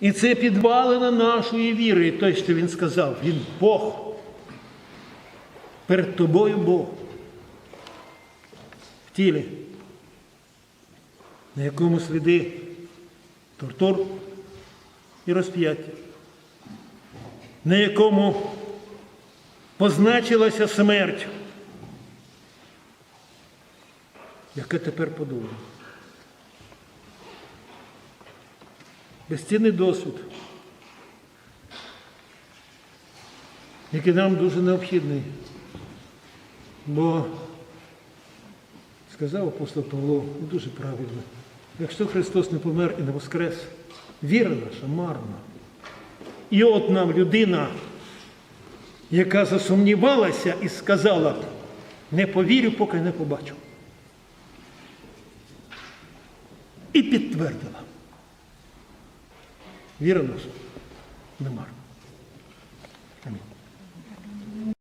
І це підвалина нашої віри. І той, що він сказав, він Бог. Перед тобою Бог. В тілі, на якому сліди тортур і розп'яття, на якому позначилася смерть. Яке тепер подумав? Безцінний досвід, який нам дуже необхідний. Бо сказав апостол Павло дуже правильно, якщо Христос не помер і не воскрес, віра наша марна. І от нам людина, яка засумнівалася і сказала, не повірю, поки не побачу. І підтвердила. Віра в нас марна. Амінь.